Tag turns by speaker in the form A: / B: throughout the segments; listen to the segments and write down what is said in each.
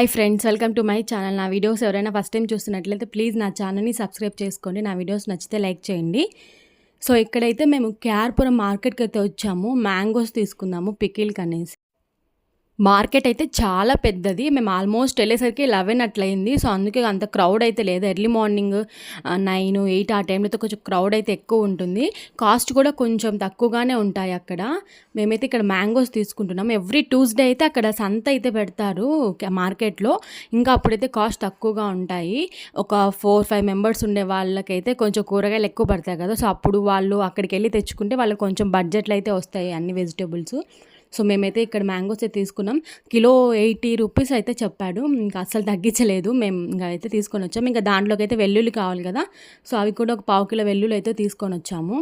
A: Hi friends welcome to my channel నా videos ఎవరైనా first time చూస్తున్నట్లయితే ప్లీజ్ నా ఛానల్ని సబ్స్క్రైబ్ చేసుకోండి. నా వీడియోస్ నచ్చితే లైక్ చేయండి. సో ఇక్కడైతే మేము క్యార్పురం మార్కెట్కి అయితే వచ్చాము. మ్యాంగోస్ తీసుకుందాము పికిల్కి అనేసి మార్కెట్ అయితే చాలా పెద్దది. మేము ఆల్మోస్ట్ వెళ్ళేసరికి లెవెన్ అట్లయింది. సో అందుకే అంత క్రౌడ్ అయితే లేదు. ఎర్లీ మార్నింగ్ నైన్ ఎయిట్ ఆ టైంలో అయితే కొంచెం క్రౌడ్ అయితే ఎక్కువ ఉంటుంది. కాస్ట్ కూడా కొంచెం తక్కువగానే ఉంటాయి అక్కడ. మేమైతే ఇక్కడ మ్యాంగోస్ తీసుకుంటున్నాం. ఎవ్రీ ట్యూస్డే అయితే అక్కడ సంత అయితే పెడతారు మార్కెట్లో. ఇంకా అప్పుడైతే కాస్ట్ తక్కువగా ఉంటాయి. ఒక ఫోర్ ఫైవ్ మెంబర్స్ ఉండే వాళ్ళకైతే కొంచెం కూరగాయలు ఎక్కువ పడతాయి కదా. సో అప్పుడు వాళ్ళు అక్కడికి వెళ్ళి తెచ్చుకుంటే వాళ్ళకి కొంచెం బడ్జెట్లు అయితే వస్తాయి అన్ని వెజిటేబుల్స్. సో మేమైతే ఇక్కడ మ్యాంగోస్ అయితే తీసుకున్నాం. కిలో ఎయిటీ రూపీస్ అయితే చెప్పాడు. ఇంకా అస్సలు తగ్గించలేదు. మేము ఇంకా అయితే తీసుకొని వచ్చాము ఇంకా దాంట్లోకి అయితే వెల్లుల్లి కావాలి కదా. సో అవి కూడా ఒక పావు కిలో వెల్లుల్లి అయితే తీసుకొని వచ్చాము.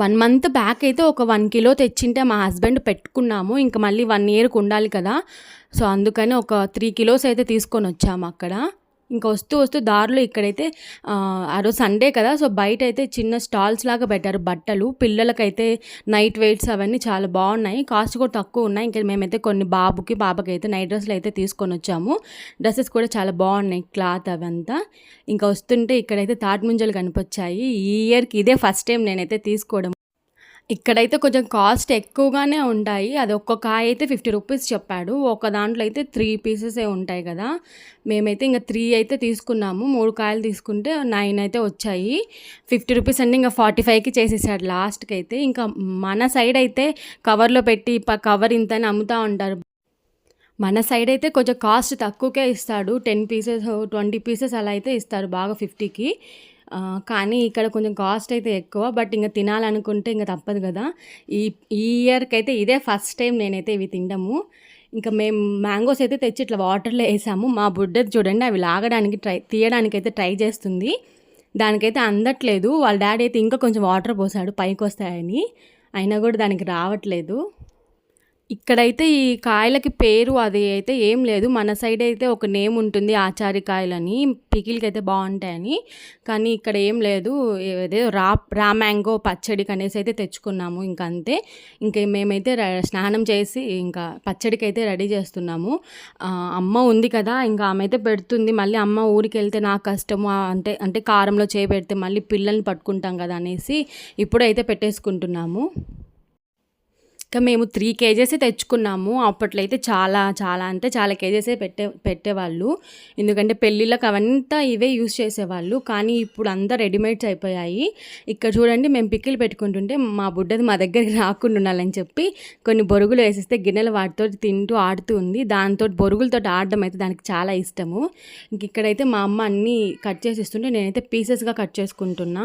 A: వన్ మంత్ బ్యాక్ అయితే ఒక వన్ కిలో తెచ్చింటే మా హస్బెండ్ పెట్టుకున్నాము. ఇంకా మళ్ళీ వన్ ఇయర్కి ఉండాలి కదా. సో అందుకని ఒక త్రీ కిలోస్ అయితే తీసుకొని వచ్చాము అక్కడ. ఇంకా వస్తూ వస్తూ దారిలో ఇక్కడైతే ఆ రోజు సండే కదా సో బయట అయితే చిన్న స్టాల్స్ లాగా పెట్టారు బట్టలు. పిల్లలకైతే నైట్ వెయిట్స్ అవన్నీ చాలా బాగున్నాయి. కాస్ట్ కూడా తక్కువ ఉన్నాయి. ఇంకా మేమైతే కొన్ని బాబుకి పాపకి అయితే నైట్ డ్రెస్సులు అయితే తీసుకొని వచ్చాము. డ్రెస్సెస్ కూడా చాలా బాగున్నాయి క్లాత్ అవంతా. ఇంకా వస్తుంటే ఇక్కడైతే తాటి ముంజలు కనిపించాయి. ఈ ఇయర్కి ఇదే ఫస్ట్ టైం నేనైతే తీసుకోవడం ఇక్కడైతే కొంచెం కాస్ట్ ఎక్కువగానే ఉంటాయి. అది ఒక్క కాయ అయితే ఫిఫ్టీ రూపీస్ చెప్పాడు. ఒక దాంట్లో అయితే త్రీ పీసెసే ఉంటాయి కదా. మేమైతే ఇంకా త్రీ అయితే తీసుకున్నాము. మూడు కాయలు తీసుకుంటే నైన్ అయితే వచ్చాయి. ఫిఫ్టీ రూపీస్ అంటే ఇంకా ఫార్టీ ఫైవ్కి చేసేసాడు లాస్ట్కి అయితే ఇంకా మన సైడ్ అయితే కవర్లో పెట్టి కవర్ ఇంత అని అమ్ముతూ ఉంటారు. మన సైడ్ అయితే కొంచెం కాస్ట్ తక్కువకే ఇస్తాడు. టెన్ పీసెస్ ట్వంటీ పీసెస్ అలా అయితే ఇస్తారు బాగా ఫిఫ్టీకి. కానీ ఇక్కడ కొంచెం కాస్ట్ అయితే ఎక్కువ బట్ ఇంకా తినాలనుకుంటే ఇంకా తప్పదు కదా. ఈ ఈ ఇయర్కి అయితే ఇదే ఫస్ట్ టైం నేనైతే ఇవి తినడము ఇంకా మేము మ్యాంగోస్ అయితే తెచ్చి ఇట్లా వాటర్లో వేసాము. మా బుడ్డది చూడండి అవి లాగడానికి ట్రై తీయడానికి అయితే ట్రై చేస్తుంది. దానికైతే అందట్లేదు. వాళ్ళ డాడీ అయితే ఇంకా కొంచెం వాటర్ పోసాడు పైకి వస్తాయని అయినా కూడా దానికి రావట్లేదు. ఇక్కడైతే ఈ కాయలకి పేరు అది అయితే ఏం లేదు. మన సైడ్ అయితే ఒక నేమ్ ఉంటుంది ఆచారి కాయలని. పికిల్కి అయితే బాగుంటాయని. కానీ ఇక్కడ ఏం లేదు. ఏదో రా రా మ్యాంగో పచ్చడికి అనేసి అయితే తెచ్చుకున్నాము ఇంకా అంతే ఇంకా మేమైతే స్నానం చేసి ఇంకా పచ్చడికి అయితే రెడీ చేస్తున్నాము. అమ్మ ఉంది కదా ఇంకా ఆమె అయితే పెడుతుంది. మళ్ళీ అమ్మ ఊరికి వెళ్తే నాకు కష్టము. అంటే అంటే కారంలో చేపెడితే మళ్ళీ పిల్లల్ని పట్టుకుంటాం కదా అనేసి ఇప్పుడైతే పెట్టేసుకుంటున్నాము. ఇంకా మేము త్రీ కేజెస్ తెచ్చుకున్నాము. అప్పట్లో అయితే చాలా చాలా అంటే చాలా కేజెసే పెట్టే పెట్టేవాళ్ళు. ఎందుకంటే పెళ్ళిళ్ళకి అవంతా ఇవే యూస్ చేసేవాళ్ళు. కానీ ఇప్పుడు అంతా రెడీమేడ్స్ అయిపోయాయి. ఇక్కడ చూడండి మేము పిక్కిలు పెట్టుకుంటుంటే మా బుడ్డది మా దగ్గరికి రాకుండా ఉండాలని చెప్పి కొన్ని బొరుగులు వేసేస్తే గిన్నెలు వాటితో తింటూ ఆడుతూ ఉంది. దాంతో బొరుగులతో ఆడడం అయితే దానికి చాలా ఇష్టము. ఇంక ఇక్కడైతే మా అమ్మ అన్నీ కట్ చేసి ఇస్తుంటే నేనైతే పీసెస్గా కట్ చేసుకుంటున్నా.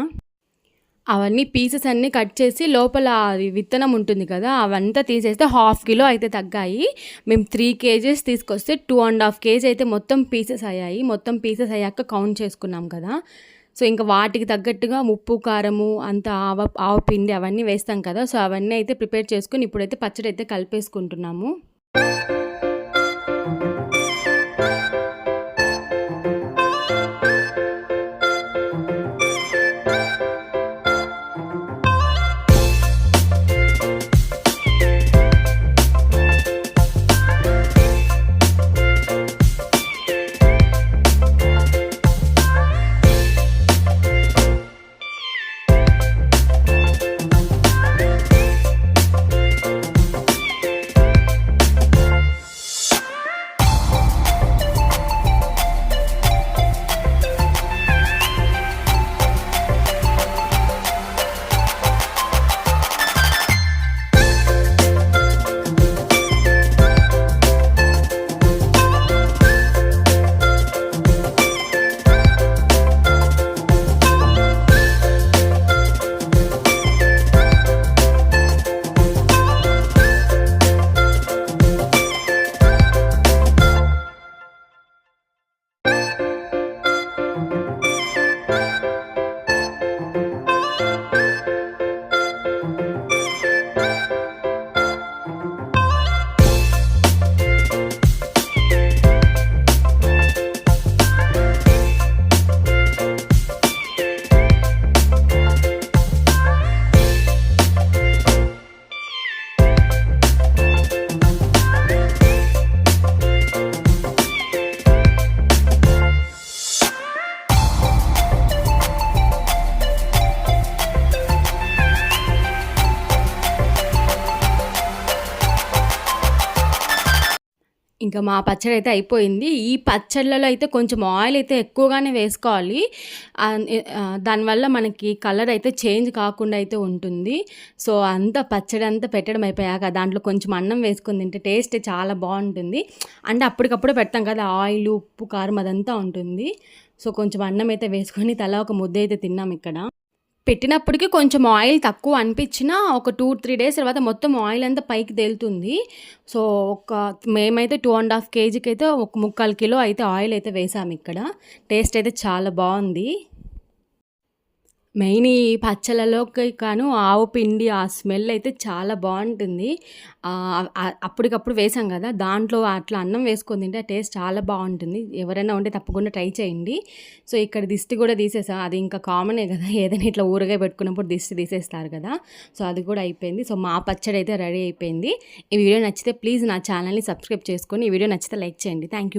A: అవన్నీ పీసెస్ అన్నీ కట్ చేసి లోపల విత్తనం ఉంటుంది కదా అవంతా తీసేస్తే హాఫ్ కిలో అయితే తగ్గాయి. మేము త్రీ కేజీస్ తీసుకొస్తే టూ అండ్ హాఫ్ కేజీ అయితే మొత్తం పీసెస్ అయ్యాయి. మొత్తం పీసెస్ అయ్యాక కౌంట్ చేసుకున్నాం కదా. సో ఇంకా వాటికి తగ్గట్టుగా ఉప్పు కారము అంత ఆవ ఆవ పిండి అవన్నీ వేస్తాం కదా. సో అవన్నీ అయితే ప్రిపేర్ చేసుకుని ఇప్పుడైతే పచ్చడి అయితే కలిపేసుకుంటున్నాము. ఇంకా మా పచ్చడి అయితే అయిపోయింది. ఈ పచ్చళ్ళలో అయితే కొంచెం ఆయిల్ అయితే ఎక్కువగానే వేసుకోవాలి. దానివల్ల మనకి కలర్ అయితే చేంజ్ కాకుండా అయితే ఉంటుంది. సో అంతా పచ్చడి అంతా పెట్టడం అయిపోయాక దాంట్లో కొంచెం అన్నం వేసుకొని తింటే టేస్ట్ చాలా బాగుంటుంది. అంటే అప్పటికప్పుడు పెడతాం కదా ఆయిల్ ఉప్పు కారం అదంతా ఉంటుంది. సో కొంచెం అన్నం అయితే వేసుకొని తల ఒక ముద్ద అయితే తిన్నాం ఇక్కడ. పెట్టినప్పటికీ కొంచెం ఆయిల్ తక్కువ అనిపించినా ఒక టూ త్రీ డేస్ తర్వాత మొత్తం ఆయిల్ అంతా పైకి తేలుతుంది. సో ఒక మేమైతే టూ అండ్ హాఫ్ కేజీకి అయితే ఒక ముక్కాలు కిలో అయితే ఆయిల్ అయితే వేసాము ఇక్కడ. టేస్ట్ అయితే చాలా బాగుంది. మెయిన్ ఈ పచ్చళ్ళలోకి కాను ఆవు పిండి ఆ స్మెల్ అయితే చాలా బాగుంటుంది. అప్పటికప్పుడు వేసాం కదా దాంట్లో అట్లా అన్నం వేసుకొని తింటే టేస్ట్ చాలా బాగుంటుంది. ఎవరైనా ఉంటే తప్పకుండా ట్రై చేయండి. సో ఇక్కడ దిష్టి కూడా తీసేసాం అది ఇంకా కామనే కదా ఏదైనా ఇట్లా ఊరగా పెట్టుకున్నప్పుడు దిష్టి తీసేస్తారు కదా. సో అది కూడా అయిపోయింది. సో మా పచ్చడి అయితే రెడీ అయిపోయింది. ఈ వీడియో నచ్చితే ప్లీజ్ నా ఛానల్ని సబ్స్క్రైబ్ చేసుకొని ఈ వీడియో నచ్చితే లైక్ చేయండి. Thank you.